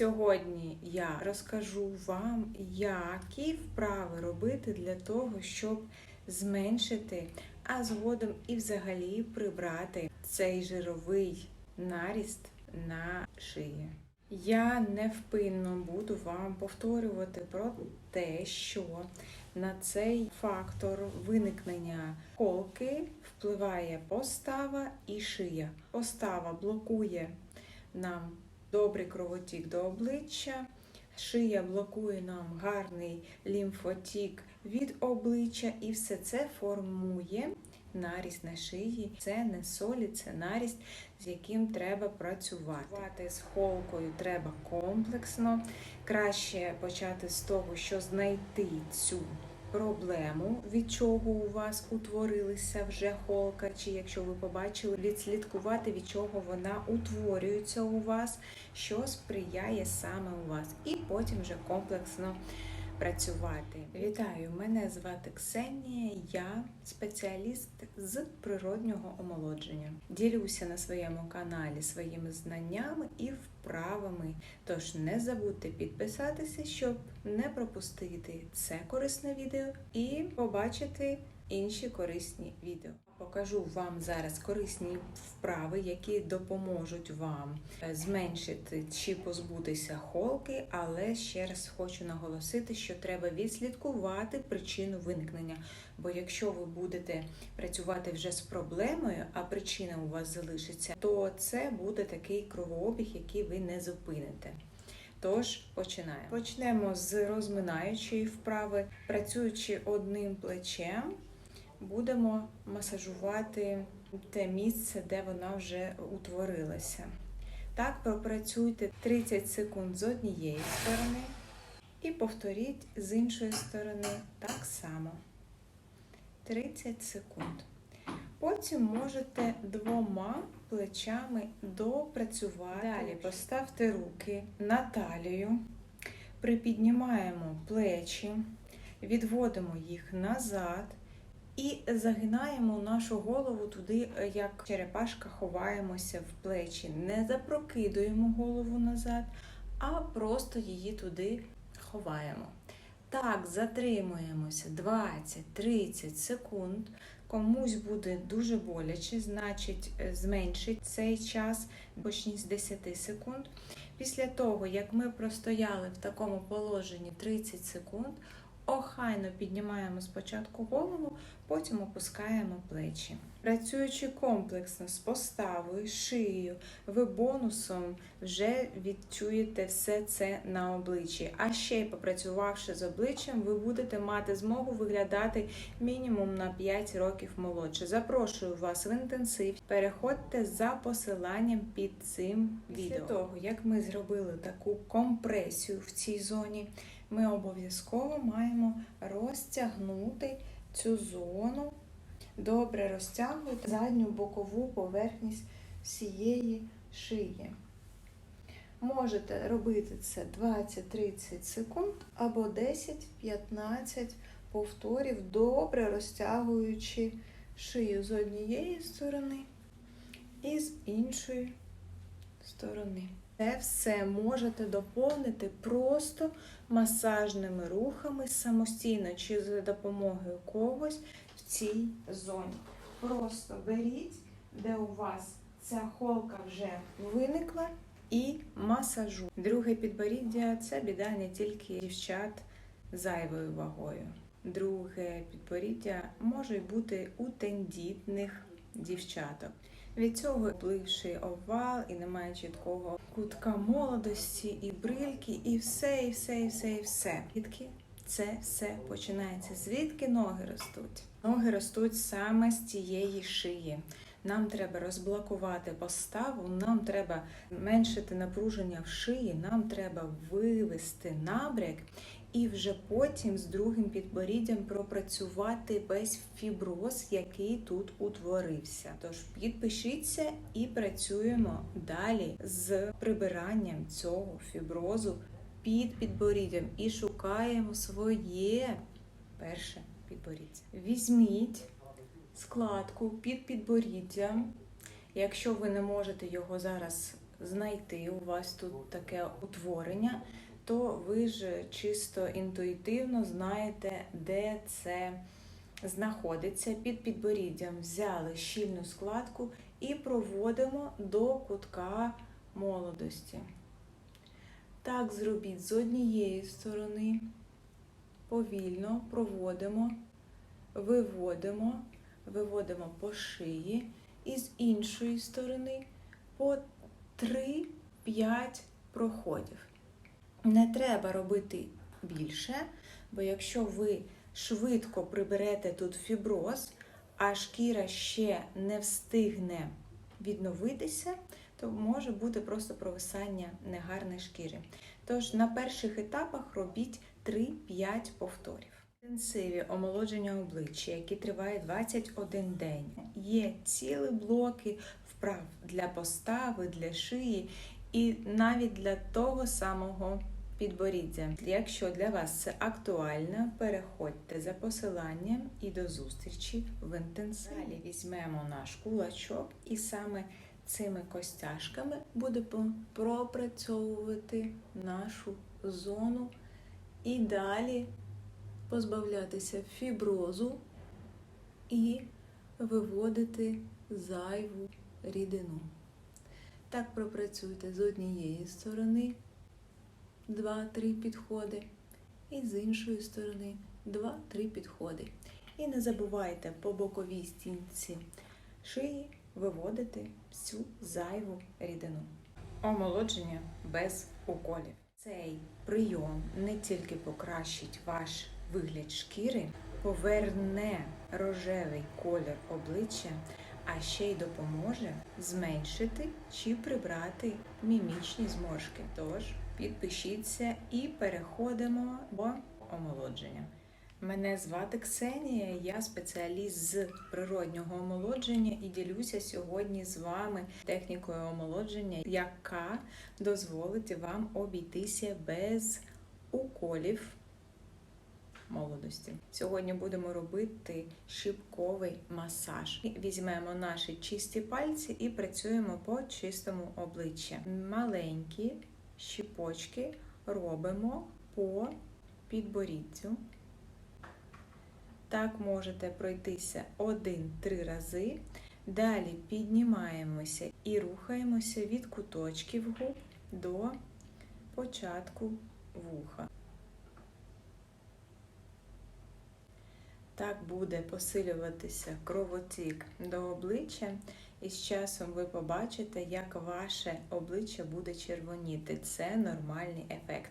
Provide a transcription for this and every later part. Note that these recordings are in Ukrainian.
Сьогодні я розкажу вам, які вправи робити для того, щоб зменшити, а згодом і взагалі прибрати цей жировий наріст на шиї. Я невпинно буду вам повторювати про те, що на цей фактор виникнення холки впливає постава і шия. Постава блокує нам добрий кровотік до обличчя, шия блокує нам гарний лімфотік від обличчя, і все це формує наріст на шиї. Це не солі, це наріст, з яким треба працювати. Працювати з холкою треба комплексно. Краще почати з того, що знайти цю проблему, від чого у вас утворилися вже холка, чи якщо ви побачили, відслідкувати, від чого вона утворюється у вас, що сприяє саме у вас, і потім вже комплексно працювати. Вітаю! Мене звати Ксенія, я спеціаліст з природнього омолодження. Ділюся на своєму каналі своїми знаннями і вправами. Тож не забудьте підписатися, щоб не пропустити це корисне відео і побачити інші корисні відео. Покажу вам зараз корисні вправи, які допоможуть вам е, зменшити чи позбутися холки, але ще раз хочу наголосити, що треба відслідкувати причину виникнення. Бо якщо ви будете працювати вже з проблемою, а причина у вас залишиться, то це буде такий кровообіг, який ви не зупините. Тож починаємо. Почнемо з розминаючої вправи, працюючи одним плечем будемо масажувати те місце, де вона вже утворилася. Так, пропрацюйте 30 секунд з однієї сторони і повторіть з іншої сторони так само. 30 секунд. Потім можете двома плечами допрацювати. Далі поставте руки на талію, припіднімаємо плечі, відводимо їх назад. І загинаємо нашу голову туди, як черепашка, ховаємося в плечі. Не запрокидуємо голову назад, а просто її туди ховаємо. Так, затримуємося 20-30 секунд. Комусь буде дуже боляче, значить, зменшить цей час, почніть з 10 секунд. Після того, як ми простояли в такому положенні 30 секунд, Охайно піднімаємо спочатку голову, потім опускаємо плечі. Працюючи комплексно з поставою, шиєю, ви бонусом вже відчуєте все це на обличчі. А ще й попрацювавши з обличчям, ви будете мати змогу виглядати мінімум на 5 років молодше. Запрошую вас в інтенсив. Переходьте за посиланням під цим відео. Після того, як ми зробили таку компресію в цій зоні ми обов'язково маємо розтягнути цю зону, добре розтягувати задню бокову поверхність всієї шиї. Можете робити це 20-30 секунд або 10-15 повторів, добре розтягуючи шию з однієї сторони і з іншої сторони. Це все можете доповнити просто масажними рухами самостійно чи за допомогою когось в цій зоні. Просто беріть, де у вас ця холка вже виникла, і масажу. Друге підборіддя це біда не тільки дівчат зайвою вагою. Друге підборіддя може бути у тендітних дівчаток. Від цього бливший овал і немає чіткого кутка молодості, і брильки, і все, і все, і все, і все. Звідки це все починається? Звідки ноги ростуть? Ноги ростуть саме з цієї шиї. Нам треба розблокувати поставу, нам треба зменшити напруження в шиї, нам треба вивести набряк і вже потім з другим підборіддям пропрацювати весь фіброз, який тут утворився. Тож підпишіться і працюємо далі з прибиранням цього фіброзу під підборіддям і шукаємо своє перше підборіддя. Візьміть складку під підборіддям. Якщо ви не можете його зараз знайти у вас тут таке утворення, то ви ж чисто інтуїтивно знаєте, де це знаходиться. Під підборіддям взяли щільну складку і проводимо до кутка молодості. Так зробіть з однієї сторони, повільно проводимо, виводимо, виводимо по шиї, і з іншої сторони по 3-5 проходів. Не треба робити більше, бо якщо ви швидко приберете тут фіброз, а шкіра ще не встигне відновитися, то може бути просто провисання негарної шкіри. Тож на перших етапах робіть 3-5 повторів. Інтенсиві омолодження обличчя, які тривають 21 день. Є цілі блоки вправ для постави, для шиї і навіть для того самого підборіддя. Якщо для вас це актуально, переходьте за посиланням і до зустрічі в інтенсиві. Далі візьмемо наш кулачок і саме цими костяшками будемо пропрацьовувати нашу зону і далі позбавлятися фіброзу і виводити зайву рідину. Так пропрацюйте з однієї сторони 2-3 підходи, і з іншої сторони 2-3 підходи. І не забувайте по боковій стінці шиї виводити всю зайву рідину. Омолодження без уколів. Цей прийом не тільки покращить ваш вигляд шкіри, поверне рожевий колір обличчя, а ще й допоможе зменшити чи прибрати мімічні зморшки. Тож підпишіться і переходимо до омолодження. Мене звати Ксенія, я спеціаліст з природнього омолодження і ділюся сьогодні з вами технікою омолодження, яка дозволить вам обійтися без уколів молодості. Сьогодні будемо робити шипковий масаж. Візьмемо наші чисті пальці і працюємо по чистому обличчі. Маленькі щіпочки робимо по підборіддю. Так можете пройтися один-три рази. Далі піднімаємося і рухаємося від куточків губ до початку вуха. Так буде посилюватися кровотік до обличчя, і з часом ви побачите, як ваше обличчя буде червоніти. Це нормальний ефект.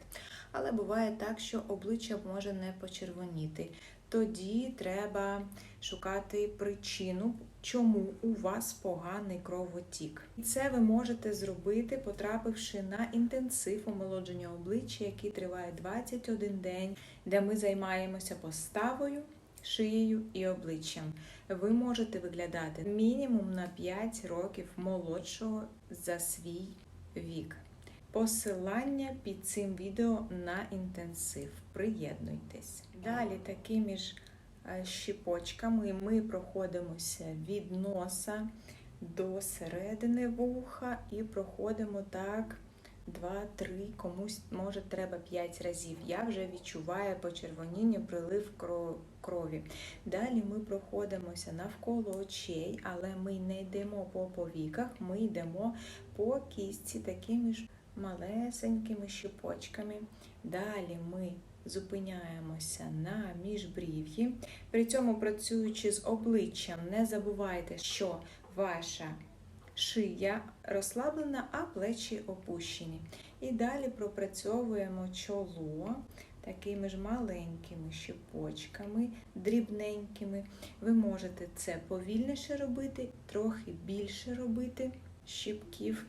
Але буває так, що обличчя може не почервоніти. Тоді треба шукати причину, чому у вас поганий кровотік. І це ви можете зробити, потрапивши на інтенсив омолодження обличчя, який триває 21 день, де ми займаємося поставою шиєю і обличчям. Ви можете виглядати мінімум на 5 років молодшого за свій вік. Посилання під цим відео на інтенсив. Приєднуйтесь. Далі такими ж е, щіпочками ми проходимося від носа до середини вуха і проходимо так 2-3, комусь може треба 5 разів. Я вже відчуваю почервоніння, прилив крові. Далі ми проходимося навколо очей, але ми не йдемо по повіках, ми йдемо по кістці такими ж малесенькими щепочками. Далі ми зупиняємося на міжбрів'ї. При цьому, працюючи з обличчям, не забувайте, що ваша шия розслаблена, а плечі опущені. І далі пропрацьовуємо чоло такими ж маленькими щепочками, дрібненькими. Ви можете це повільніше робити, трохи більше робити щіпків.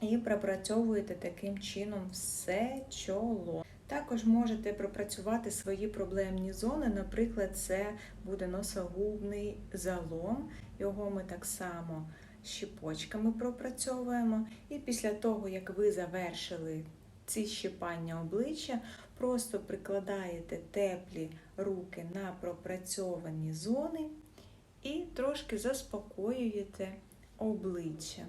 І пропрацьовуєте таким чином все чоло. Також можете пропрацювати свої проблемні зони, наприклад, це буде носогубний залом, його ми так само щіпочками пропрацьовуємо. І після того, як ви завершили ці щипання обличчя, просто прикладаєте теплі руки на пропрацьовані зони і трошки заспокоюєте обличчя.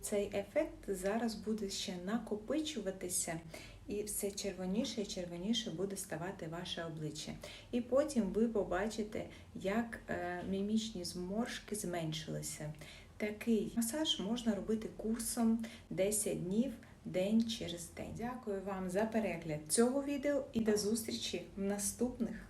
цей ефект зараз буде ще накопичуватися, і все червоніше і червоніше буде ставати ваше обличчя. І потім ви побачите, як е, мімічні зморшки зменшилися. Такий масаж можна робити курсом 10 днів. День через день. Дякую вам за перегляд цього відео і до зустрічі в наступних.